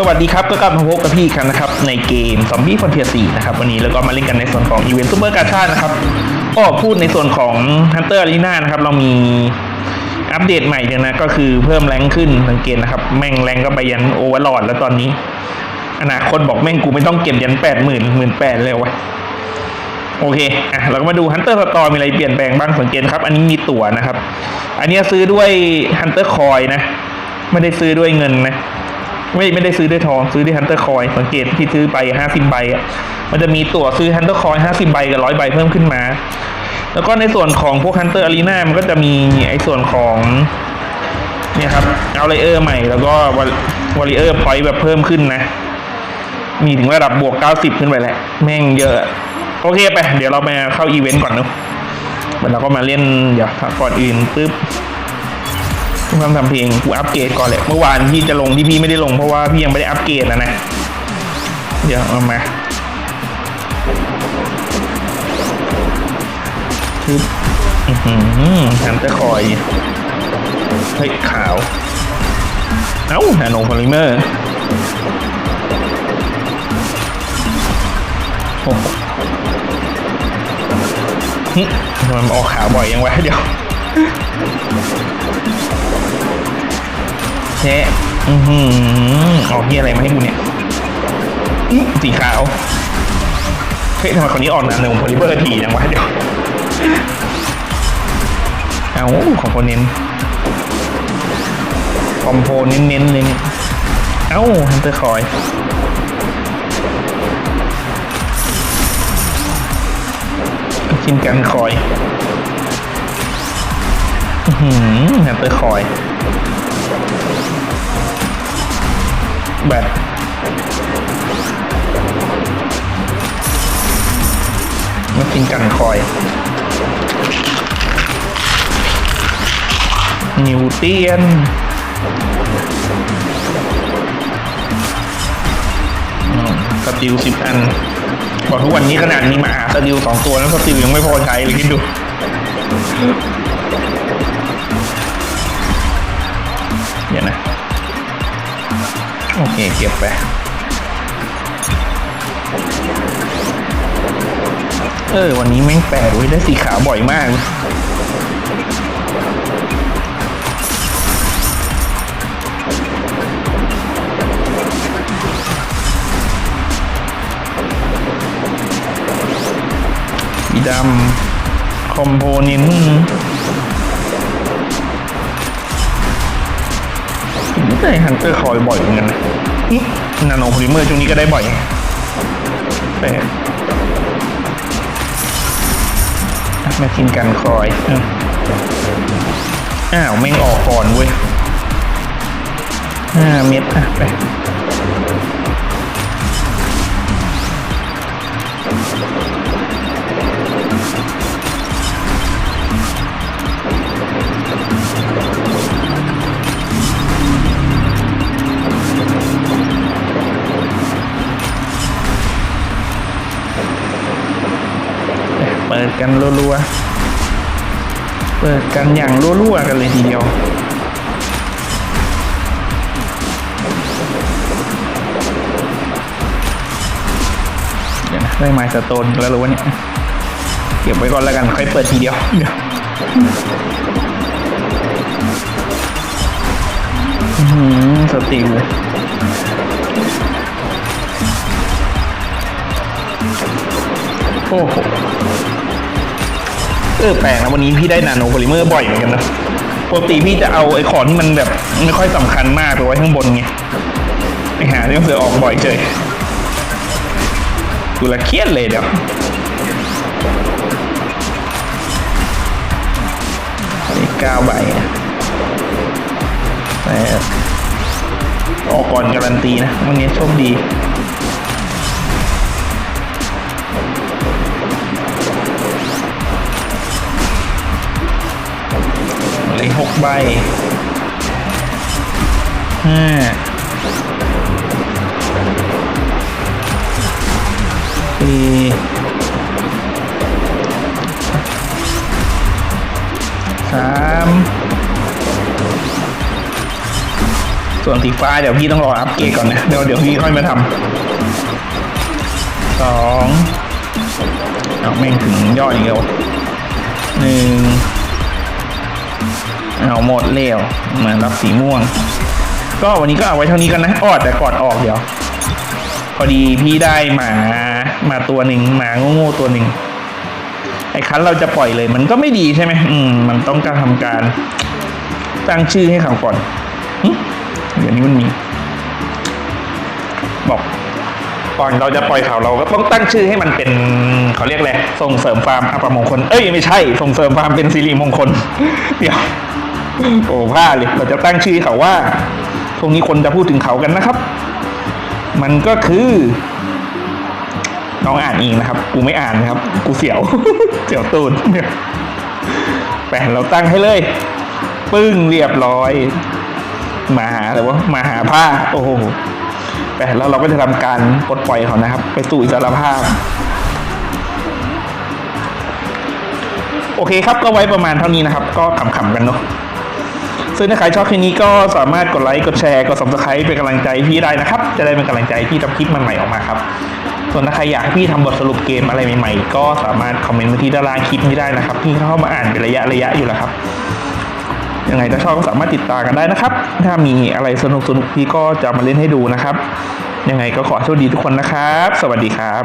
สวัสดีครับ ก็กลับมาพบกับพี่กครั้งนะครับ ในเกมซอมบี้ฟอนเทียสี่นะครับ วันนี้เราก็มาเล่นกันในส่วนของอีเวนต์ซูเปอร์กาชานะครับ ก็พูดในส่วนของ Hunter Arena นะครับ เรามีอัปเดตใหม่เลยนะ ก็คือเพิ่มแรงขึ้นสังเกตนะครับ แม่งแรงก็ไปยันโอเวอร์ลอดแล้วตอนนี้ อนาคตบอกแม่งกูไม่ต้องเก็บยันแปดหมื่นหมื่นแปดเลยวะโอเค อะ เราก็มาดู Hunter Store มีอะไรเปลี่ยนแปลงบ้างสังเกตครับ อันนี้มีตั๋วนะครับ อันนี้ซื้อด้วย Hunter Coin นะ ไม่ได้ซื้อด้วยเงินนะ ไม่ไม่ได้ซื้อด้วยทองซื้อด้วย Hunter Coin สังเกตที่ซื้อไป50ใบอะมันจะมีตั๋วซื้อ Hunter Coin 50ใบกับ100ใบเพิ่มขึ้นมา แล้วก็ในส่วนของพวก Hunter Arena มันก็จะมีไอ้ส่วนของเนี่ยครับเอาไลเออร์ใหม่แล้วก็วอลเลเยอร์พอยต์แบบเพิ่มขึ้นนะ มีถึงระดับบวก90ขึ้นไปแหละแม่งเยอะ โอเคไป เดี๋ยวเราไปเข้าอีเวนต์ก่อนเนอะเดี๋ยวเราก็มาเล่นเดี๋ยวก่อนอื่นปึ๊บ ทำทำเพลงกูอัปเกรดก่อนแหละเมื่อวานพี่จะลงที่พี่ไม่ได้ลงเพราะว่าพี่ยังไม่ได้อัปเกรดนะนะเดี๋ยวเอามาปึ๊บอือหือฮันตอร์คอยเฮ้ยขาว เอ้านาโนโพลิเมอร์โอ้โหหึทำไมมันออกขาวบ่อยยังวะเดี๋ยว แช่อือหือออกเหียอะไรมาให้กูเนี่ยอื้อสีขาวเฮ้ยทำไมคนนี้ออกนาโนโพลิเมอร์ทีจังวะเดี๋ยวเอาคอมโพเนนต์คอมโพเน้นๆเลยนี่เอ้าฮันเตอร์คอยกินกันคอยอื้อหืมแฮมเตอร์คอย แบตมากินกันคอย นิวเตียนสติลสิบอันบอกทุกวันนี้ขนาดมีหมาสติลสองตัวแล้วสติลยังไม่พอใช้เลยคิดดู เดี๋ยวนะ โอเคเก็บไปเออ วันนี้แม่งแปลกเว้ยได้สีขาวบ่อยมากสีดำคอมโพเนนต์ ได้ฮันเตอร์คอยบ่อยเหมือนกันนะนาโนโพลิเมอร์ช่วงนี้ก็ได้บ่อยแปลกอะมากินกันคอยอืมอ้าวแม่งออกก่อนเว้ยห้าเม็ดอะไป ปิดกันรัวๆ เปิดกันอย่างรัวๆกันเลยทีเดียว เดี๋ยวนะได้ไม้สโตนแล้วรู้ว่าเนี่ย เก็บไว้ก่อนแล้วกันค่อยเปิดทีเดียวเดี๋ยวอื้อหือสติเลยโอ้โห เออแปลกนะวันนี้พี่ได้นาโนโพลิเมอร์บ่อยเหมือนกันนะปกติพี่จะเอาไอ้ของที่มันแบบไม่ค่อยสำคัญมากไปไว้ข้างบนไงไปหาเรื่องเสือออกบ่อยเฉยดูละเครียดเลยเดี๋ยวนี่เก้าใบอะแต่ออกก่อนการันตีนะวันนี้โชคดี ใบห้าสี่สามส่วนสีฟ้าเดี๋ยวพี่ต้องรออัปเกรดก่อนนะเดี๋ยวเดี๋ยวพี่ค่อยมาทำสองเอาแม่งถึงยอดอีกแล้วหนึ่ง เอาหมดเร็วมารับสีม่วง ก็วันนี้ก็เอาไว้เท่านี้กันนะออดแต่ก่อนออกเดี๋ยวพอดีพี่ได้หมามาตัวหนึ่งหมาโง่ๆตัวหนึ่งไอ้คันเราจะปล่อยเลย มันก็ไม่ดีใช่ไหมอืมมันต้องการทำการ ตั้งชื่อให้เขาก่อนเดี๋ยวนี้มันมี ก่อนเราจะปล่อยเขาเราก็ต้องตั้งชื่อให้มันเป็นเขาเรียกอะไรส่งเสริมฟาร์มอัปมงคลเอ้ยไม่ใช่ ส่งเสริมฟาร์มเป็นสิริมงคล เดี๋ยวโอ้พลาดเลยเราจะตั้งชื่อเขาว่าตรงนี้คนจะพูดถึงเขากันนะครับ มันก็คือน้องอ่านเองนะครับ กูไม่อ่านนะครับ กูเสียว เสียวตูนเนี่ยแปเราตั้งให้เลย ปึ้งเรียบร้อย มาหาอะไรวะมาหาผ้า โอ้โห แปแล้วเราก็จะทำการปลดปล่อยเขานะครับ ไปสู่อิสรภาพ โอเคครับก็ไว้ประมาณเท่านี้นะครับ ก็ขำๆกันเนาะซึ่งถ้าใครชอบคลิปนี้ก็สามารถกดไลค์กดแชร์กด subscribe เป็นกำลังใจพี่ได้นะครับ จะได้เป็นกำลังใจพี่ทำคลิปใหม่ๆออกมาครับส่วนถ้าใครอยากให้พี่ทำบทสรุปเกมอะไรใหม่ๆ ก็สามารถคอมเมนต์มาที่ด้านล่างคลิปนี้ได้นะครับ พี่เข้ามาอ่านเป็นระยะระยะอยู่แล้วครับ ยังไงถ้าชอบก็สามารถติดตามกันได้นะครับ ถ้ามีอะไรสนุกสนุกๆพี่ก็จะมาเล่นให้ดูนะครับ ยังไงก็ขอโชคดีทุกคนนะครับ สวัสดีครับ